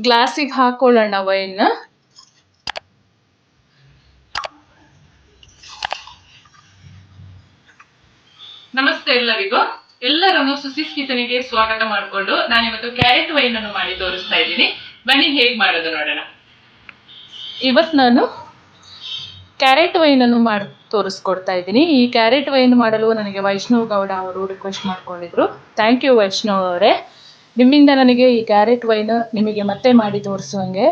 ಗ್ಲಾಸಿಗೆ ಹಾಕೊಳ್ಳೋಣ ವೈನ್. ನಮಸ್ತೆ ಎಲ್ಲರಿಗೂ. ಎಲ್ಲರನ್ನು ಸುಶಿಕ್ಷಿತನಿಗೆ ಸ್ವಾಗತ ಮಾಡಿಕೊಂಡು ನಾನಿವತ್ತು ಕ್ಯಾರೆಟ್ ವೈನ್ ಅನ್ನು ಮಾಡಿ ತೋರಿಸ್ತಾ ಇದ್ದೀನಿ. ಬನ್ನಿ ಹೇಗೆ ಮಾಡೋದು ನೋಡೋಣ. ಇವತ್ತು ನಾನು ಕ್ಯಾರೆಟ್ ವೈನ್ ಅನ್ನು ಮಾಡಿ ತೋರಿಸ್ಕೊಡ್ತಾ ಇದ್ದೀನಿ. ಈ ಕ್ಯಾರೆಟ್ ವೈನ್ ಮಾಡಲು ನನಗೆ ವೈಷ್ಣವ್ ಗೌಡ ಅವರು ರಿಕ್ವೆಸ್ಟ್ ಮಾಡ್ಕೊಂಡಿದ್ರು. ಥ್ಯಾಂಕ್ ಯು ವೈಷ್ಣವ್ ಅವರೇ. ನಿಮ್ಮಿಂದ ನನಗೆ ಈ ಕ್ಯಾರೆಟ್ ವೈನ್ ನಿಮಗೆ ಮತ್ತೆ ಮಾಡಿ ತೋರಿಸುವಂಗೆ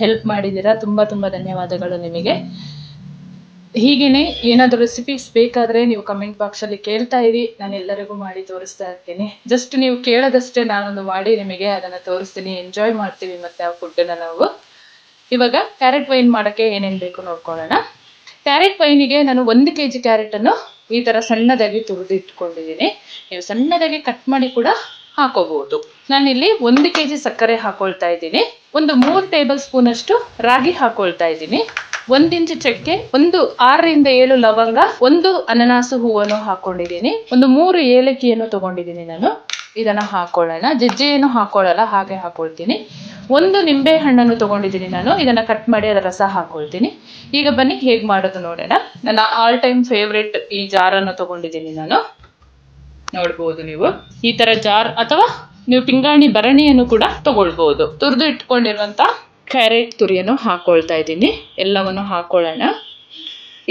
ಹೆಲ್ಪ್ ಮಾಡಿದ್ದೀರಾ. ತುಂಬ ತುಂಬ ಧನ್ಯವಾದಗಳು ನಿಮಗೆ. ಹೀಗೇನೆ ಏನಾದರೂ ರೆಸಿಪೀಸ್ ಬೇಕಾದರೆ ನೀವು ಕಮೆಂಟ್ ಬಾಕ್ಸಲ್ಲಿ ಕೇಳ್ತಾ ಇರಿ. ನಾನು ಎಲ್ಲರಿಗೂ ಮಾಡಿ ತೋರಿಸ್ತಾ ಇರ್ತೀನಿ. ಜಸ್ಟ್ ನೀವು ಕೇಳೋದಷ್ಟೇ ನಾನೊಂದು ಮಾಡಿ ನಿಮಗೆ ಅದನ್ನು ತೋರಿಸ್ತೀನಿ. ಎಂಜಾಯ್ ಮಾಡ್ತೀವಿ ಮತ್ತು ಆ ಫುಡ್ಡನ್ನು ನಾವು. ಇವಾಗ ಕ್ಯಾರೆಟ್ ವೈನ್ ಮಾಡೋಕ್ಕೆ ಏನೇನು ಬೇಕು ನೋಡ್ಕೊಳ್ಳೋಣ. ಕ್ಯಾರೆಟ್ ವೈನಿಗೆ ನಾನು ಒಂದು ಕೆ ಜಿ ಕ್ಯಾರೆಟನ್ನು ಈ ಥರ ಸಣ್ಣದಾಗಿ ತುರಿದು ಇಟ್ಕೊಂಡಿದ್ದೀನಿ ನೀವು ಸಣ್ಣದಾಗಿ ಕಟ್ ಮಾಡಿ ಕೂಡ ಹಾಕೋಬಹುದು. ನಾನಿಲ್ಲಿ ಒಂದು ಕೆ ಜಿ ಸಕ್ಕರೆ ಹಾಕೊಳ್ತಾ ಇದ್ದೀನಿ. ಒಂದು ಮೂರು ಟೇಬಲ್ ಸ್ಪೂನ್ ಅಷ್ಟು ರಾಗಿ ಹಾಕೊಳ್ತಾ ಇದ್ದೀನಿ. ಒಂದು ಇಂಚು ಚಕ್ಕೆ, ಒಂದು ಆರರಿಂದ ಏಳು ಲವಂಗ, ಒಂದು ಅನನಾಸು ಹೂವನ್ನು ಹಾಕೊಂಡಿದ್ದೀನಿ. ಒಂದು ಮೂರು ಏಲಕ್ಕಿಯನ್ನು ತಗೊಂಡಿದ್ದೀನಿ ನಾನು. ಇದನ್ನ ಹಾಕೊಳ್ಳೋಣ. ಜಜ್ಜೆಯನ್ನು ಹಾಕೊಳ್ಳಲ್ಲ, ಹಾಗೆ ಹಾಕೊಳ್ತೀನಿ. ಒಂದು ನಿಂಬೆ ಹಣ್ಣನ್ನು ತಗೊಂಡಿದ್ದೀನಿ ನಾನು. ಇದನ್ನ ಕಟ್ ಮಾಡಿ ಅದರ ರಸ ಹಾಕೊಳ್ತೀನಿ. ಈಗ ಬನ್ನಿ, ಹೇಗೆ ಮಾಡೋದು ನೋಡೋಣ. ನನ್ನ ಆಲ್ ಟೈಮ್ ಫೇವ್ರೆಟ್ ಈ ಜಾರನ್ನು ತಗೊಂಡಿದ್ದೀನಿ ನಾನು. ನೋಡ್ಬೋದು ನೀವು. ಈ ತರ ಜಾರ್ ಅಥವಾ ನೀವು ಪಿಂಗಾಣಿ ಭರಣಿಯನ್ನು ಕೂಡ ತಗೊಳ್ಬಹುದು ತುರಿದು ಇಟ್ಕೊಂಡಿರುವಂತ ಕ್ಯಾರೆಟ್ ತುರಿಯನ್ನು ಹಾಕೊಳ್ತಾ ಇದ್ದೀನಿ. ಎಲ್ಲವನ್ನು ಹಾಕೊಳ್ಳೋಣ.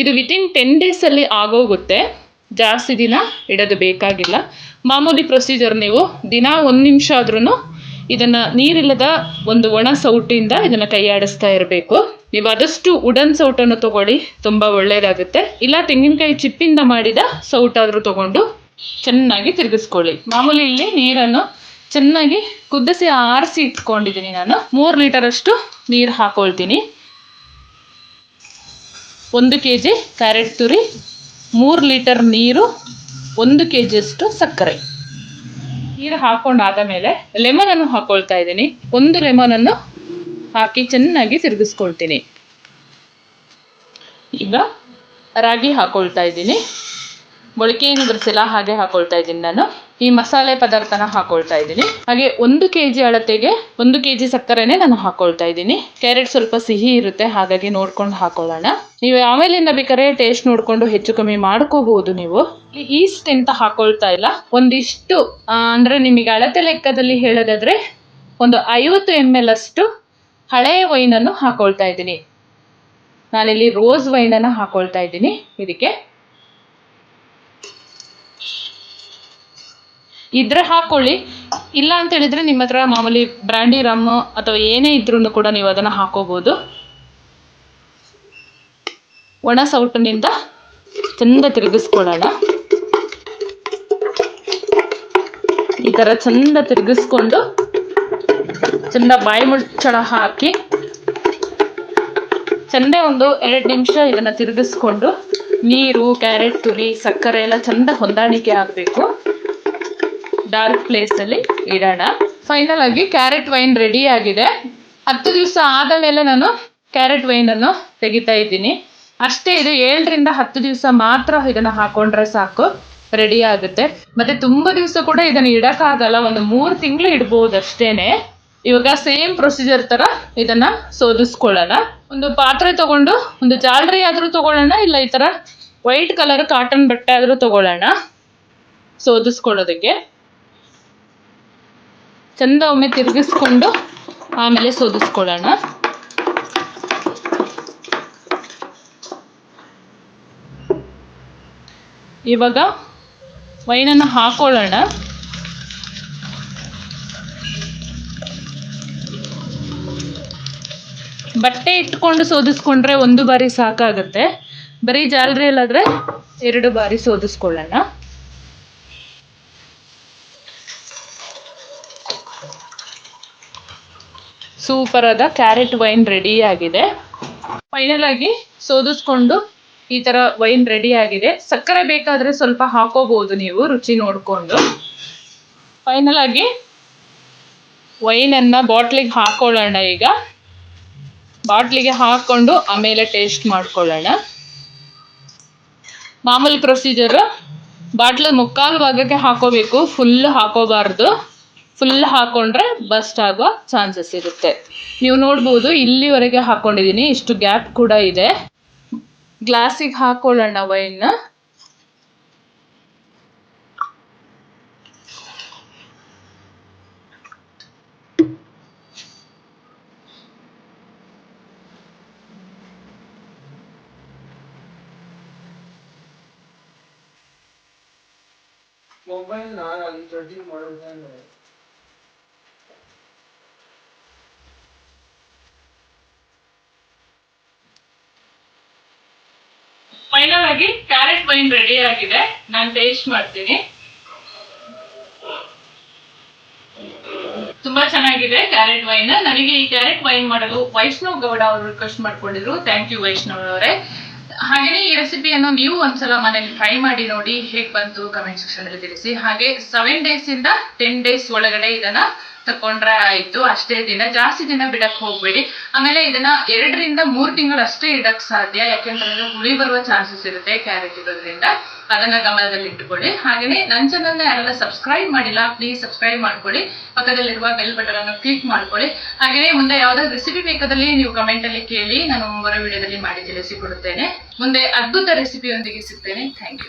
ಇದು ವಿತಿನ್ ಟೆನ್ ಡೇಸಲ್ಲಿ ಆಗೋಗುತ್ತೆ. ಜಾಸ್ತಿ ದಿನ ಇಡೋದು ಬೇಕಾಗಿಲ್ಲ. ಮಾಮೂಲಿ ಪ್ರೊಸೀಜರ್ ನೀವು ದಿನ ಒಂದು ನಿಮಿಷ ಆದ್ರೂ ಇದನ್ನ ನೀರಿಲ್ಲದ ಒಂದು ಒಣ ಸೌಟಿಂದ ಇದನ್ನ ಕೈಯಾಡಿಸ್ತಾ ಇರಬೇಕು. ನೀವು ಆದಷ್ಟು ಉಡನ್ ಸೌಟನ್ನು ತಗೊಳ್ಳಿ, ತುಂಬಾ ಒಳ್ಳೇದಾಗುತ್ತೆ. ಇಲ್ಲ ತೆಂಗಿನಕಾಯಿ ಚಿಪ್ಪಿಂದ ಮಾಡಿದ ಸೌಟಾದ್ರೂ ತಗೊಂಡು ಚೆನ್ನಾಗಿ ತಿರುಗಿಸ್ಕೊಳ್ಳಿ. ಮಾಮೂಲಿ ಇಲ್ಲಿ ನೀರನ್ನು ಚೆನ್ನಾಗಿ ಕುದಿಸಿ ಆರಿಸಿ ಇಟ್ಕೊಂಡಿದ್ದೀನಿ ನಾನು. ಮೂರು ಲೀಟರಷ್ಟು ನೀರು ಹಾಕೊಳ್ತೀನಿ. ಒಂದು ಕೆ ಜಿ ಕ್ಯಾರೆಟ್ ತುರಿ, ಮೂರು ಲೀಟರ್ ನೀರು, ಒಂದು ಕೆ ಜಿಯಷ್ಟು ಸಕ್ಕರೆ. ನೀರು ಹಾಕೊಂಡಾದ ಮೇಲೆ ಲೆಮನನ್ನು ಹಾಕೊಳ್ತಾ ಇದ್ದೀನಿ. ಒಂದು ಲೆಮನನ್ನು ಹಾಕಿ ಚೆನ್ನಾಗಿ ತಿರುಗಿಸ್ಕೊಳ್ತೀನಿ. ಈಗ ರಾಗಿ ಹಾಕ್ಕೊಳ್ತಾ ಇದ್ದೀನಿ. ಮೊಳಕೆ ಏನು ಬರಿಸಿಲ್ಲ ಹಾಗೆ ಹಾಕೊಳ್ತಾ ಇದ್ದೀನಿ ನಾನು. ಈ ಮಸಾಲೆ ಪದಾರ್ಥನ ಹಾಕೊಳ್ತಾ ಇದ್ದೀನಿ. ಹಾಗೆ ಒಂದು ಕೆ ಜಿ ಅಳತೆಗೆ ಒಂದು ಕೆ ಜಿ ಸಕ್ಕರೆನೇ ನಾನು ಹಾಕೊಳ್ತಾ ಇದ್ದೀನಿ. ಕ್ಯಾರೆಟ್ ಸ್ವಲ್ಪ ಸಿಹಿ ಇರುತ್ತೆ, ಹಾಗಾಗಿ ನೋಡ್ಕೊಂಡು ಹಾಕೊಳ್ಳೋಣ. ನೀವು ಆಮೇಲಿಂದ ಬೇಕಾದ್ರೆ ಟೇಸ್ಟ್ ನೋಡಿಕೊಂಡು ಹೆಚ್ಚು ಕಮ್ಮಿ ಮಾಡ್ಕೋಬಹುದು ನೀವು. ಈಸ್ಟ್ ಅಂತ ಹಾಕೊಳ್ತಾ ಇಲ್ಲ. ಒಂದಿಷ್ಟು ಅಂದ್ರೆ ನಿಮಗೆ ಅಳತೆ ಲೆಕ್ಕದಲ್ಲಿ ಹೇಳೋದಾದ್ರೆ ಒಂದು ಐವತ್ತು ಎಂ ಎಲ್ ಅಷ್ಟು ಹಳೆಯ ವೈನನ್ನು ಹಾಕೊಳ್ತಾ ಇದ್ದೀನಿ. ನಾನಿಲ್ಲಿ ರೋಸ್ ವೈನನ್ನು ಹಾಕೊಳ್ತಾ ಇದ್ದೀನಿ. ಇದಕ್ಕೆ ಇದ್ರೆ ಹಾಕೊಳ್ಳಿ. ಇಲ್ಲ ಅಂತ ಹೇಳಿದ್ರೆ ನಿಮ್ಮ ಹತ್ರ ಮಾಮೂಲಿ ಬ್ರ್ಯಾಂಡಿ ರಮ್ ಅಥವಾ ಏನೇ ಇದ್ರೂ ಕೂಡ ನೀವು ಅದನ್ನು ಹಾಕೋಬಹುದು ಒಣ ಸೌಟನಿಂದ ಚಂದ ತಿರುಗಿಸ್ಕೊಳ್ಳೋಣ. ಈ ಥರ ಚಂದ ತಿರುಗಿಸ್ಕೊಂಡು ಚಂದ ಬಾಯಿ ಮುಚ್ಚಳ ಹಾಕಿ ಚಂದ ಒಂದು ಎರಡು ನಿಮಿಷ ಇದನ್ನ ತಿರುಗಿಸ್ಕೊಂಡು ನೀರು, ಕ್ಯಾರೆಟ್, ತುರಿ, ಸಕ್ಕರೆ ಎಲ್ಲ ಚಂದ ಹೊಂದಾಣಿಕೆ ಆಗಬೇಕು. ಡಾರ್ಕ್ ಪ್ಲೇಸಲ್ಲಿ ಇಡೋಣ. ಫೈನಲ್ ಆಗಿ ಕ್ಯಾರೆಟ್ ವೈನ್ ರೆಡಿ ಆಗಿದೆ. ಹತ್ತು ದಿವಸ ಆದ ಮೇಲೆ ನಾನು ಕ್ಯಾರೆಟ್ ವೈನನ್ನು ತೆಗಿತಾ ಇದ್ದೀನಿ. ಅಷ್ಟೇ ಇದು ಏಳರಿಂದ ಹತ್ತು ದಿವಸ ಮಾತ್ರ ಇದನ್ನು ಹಾಕೊಂಡ್ರೆ ಸಾಕು. ರೆಡಿ ಆಗುತ್ತೆ. ಮತ್ತೆ ತುಂಬ ದಿವಸ ಕೂಡ ಇದನ್ನು ಇಡೋಕ್ಕಾಗಲ್ಲ. ಒಂದು ಮೂರು ತಿಂಗಳು ಇಡ್ಬೋದು ಅಷ್ಟೇನೆ. ಇವಾಗ ಸೇಮ್ ಪ್ರೊಸೀಜರ್ ತರ ಇದನ್ನ ಸೋದಿಸ್ಕೊಳ್ಳೋಣ. ಒಂದು ಪಾತ್ರೆ ತಗೊಂಡು, ಒಂದು ಜಾಲರಿ ಆದ್ರೂ ತಗೊಳ್ಳೋಣ, ಇಲ್ಲ ಈ ತರ ವೈಟ್ ಕಲರ್ ಕಾಟನ್ ಬಟ್ಟೆ ಆದ್ರೂ ತಗೊಳ್ಳೋಣ. ಸೋದಿಸ್ಕೊಳ್ಳೋದಕ್ಕೆ. ಚಂದ ಒಮ್ಮೆ ತಿರುಗಿಸ್ಕೊಂಡು ಆಮೇಲೆ ಸೋದಿಸ್ಕೊಳ್ಳೋಣ. ಇವಾಗ ವೈನನ್ನು ಹಾಕೊಳ್ಳೋಣ. ಬಟ್ಟೆ ಇಟ್ಕೊಂಡು ಸೋದಿಸ್ಕೊಂಡ್ರೆ ಒಂದು ಬಾರಿ ಸಾಕಾಗುತ್ತೆ. ಬರೀ ಜಾಲರಿಯಲ್ಲಾದ್ರೆ ಎರಡು ಬಾರಿ ಸೋದಿಸ್ಕೊಳ್ಳೋಣ. ಸೂಪರ್ ಆದ ಕ್ಯಾರೆಟ್ ವೈನ್ ರೆಡಿ ಆಗಿದೆ. ಫೈನಲ್ ಆಗಿ ಸೋದಿಸ್ಕೊಂಡು ಈ ತರ ವೈನ್ ರೆಡಿ ಆಗಿದೆ. ಸಕ್ಕರೆ ಬೇಕಾದ್ರೆ ಸ್ವಲ್ಪ ಹಾಕೋಬಹುದು ನೀವು, ರುಚಿ ನೋಡಿಕೊಂಡು. ಫೈನಲ್ ಆಗಿ ವೈನನ್ನು ಬಾಟ್ಲಿಗೆ ಹಾಕೊಳ್ಳೋಣ ಈಗ. ಬಾಟ್ಲಿಗೆ ಹಾಕೊಂಡು ಆಮೇಲೆ ಟೇಸ್ಟ್ ಮಾಡ್ಕೊಳ್ಳೋಣ. ಮಾಮೂಲಿ ಪ್ರೊಸೀಜರ್ ಬಾಟ್ಲ ಮುಕ್ಕಾಲು ಭಾಗಕ್ಕೆ ಹಾಕೋಬೇಕು ಫುಲ್ ಹಾಕೋಬಾರ್ದು. ಫುಲ್ ಹಾಕೊಂಡ್ರೆ ಬಸ್ಟ್ ಆಗೋ ಚಾನ್ಸಸ್ ಇರುತ್ತೆ. ನೀವು ನೋಡ್ಬೋದು ಇಲ್ಲಿವರೆಗೆ ಹಾಕೊಂಡಿದ್ದೀನಿ ಇಷ್ಟು ಗ್ಯಾಪ್ ಕೂಡ ಇದೆ. ಗ್ಲಾಸಿಗೆ ಹಾಕೊಳ್ಳೋಣ ವೈನ್ನ ಮೊಬೈಲ್ ನಾನು ಅಲ್ಲಿ ರೆಡಿ ಫೈನಲ್ ಆಗಿ ಕ್ಯಾರೆಟ್ ವೈನ್ ರೆಡಿ ಆಗಿದೆ. ನಾನು ಟೇಸ್ಟ್ ಮಾಡ್ತೀನಿ. ತುಂಬಾ ಚೆನ್ನಾಗಿದೆ ಕ್ಯಾರೆಟ್ ವೈನ್ ನನಗೆ ಈ ಕ್ಯಾರೆಟ್ ವೈನ್ ಮಾಡಲು ವೈಷ್ಣವ್ ಗೌಡ ಅವರು ರಿಕ್ವೆಸ್ಟ್ ಮಾಡ್ಕೊಂಡಿದ್ರು. ಥ್ಯಾಂಕ್ ಯು ವೈಷ್ಣವ್ ಅವರೇ. ಹಾಗೆಯೇ ಈ ರೆಸಿಪಿಯನ್ನು ನೀವು ಒಂದ್ಸಲ ಮನೇಲಿ ಟ್ರೈ ಮಾಡಿ ನೋಡಿ ಹೇಗೆ ಬಂತು ಕಮೆಂಟ್ ಸೆಕ್ಷನ್ ಅಲ್ಲಿ ತಿಳಿಸಿ. ಹಾಗೆ ಸೆವೆನ್ ಡೇಸ್ ಇಂದ ಟೆನ್ ಡೇಸ್ ಒಳಗಡೆ ಇದನ್ನ ತಕೊಂಡ್ರೆ ಆಯ್ತು. ಅಷ್ಟೇ ದಿನ. ಜಾಸ್ತಿ ದಿನ ಬಿಡಕ್ ಹೋಗ್ಬೇಡಿ. ಆಮೇಲೆ ಇದನ್ನ ಎರಡರಿಂದ ಮೂರು ತಿಂಗಳು ಅಷ್ಟೇ ಇಡಕ್ ಸಾಧ್ಯ. ಯಾಕೆಂತಂದ್ರೆ ಹುಳಿ ಬರುವ ಚಾನ್ಸಸ್ ಇರುತ್ತೆ ಕ್ಯಾರೆಟ್ ಇರೋದ್ರಿಂದ ಅದನ್ನ ಗಮನದಲ್ಲಿ ಇಟ್ಕೊಳ್ಳಿ. ಹಾಗೆಯೇ ನನ್ನ ಚಾನಲ್ನ ಯಾರೆಲ್ಲ ಸಬ್ಸ್ಕ್ರೈಬ್ ಮಾಡಿಲ್ಲ ಪ್ಲೀಸ್ ಸಬ್ಸ್ಕ್ರೈಬ್ ಮಾಡ್ಕೊಳ್ಳಿ. ಪಕ್ಕದಲ್ಲಿರುವ ಬೆಲ್ ಬಟನ್ ಅನ್ನು ಕ್ಲಿಕ್ ಮಾಡ್ಕೊಳ್ಳಿ. ಹಾಗೆಯೇ ಮುಂದೆ ಯಾವ್ದಾದ್ರು ರೆಸಿಪಿ ಬೇಕಾದಲ್ಲಿ ನೀವು ಕಮೆಂಟ್ ಅಲ್ಲಿ ಕೇಳಿ. ನಾನು ಬರೋ ವಿಡಿಯೋದಲ್ಲಿ ಮಾಡಿ ತಿಳಿಸಿಕೊಡುತ್ತೇನೆ ಮುಂದೆ ಅದ್ಭುತ ರೆಸಿಪಿಯೊಂದಿಗೆ ಸಿಗ್ತೇನೆ. Thank you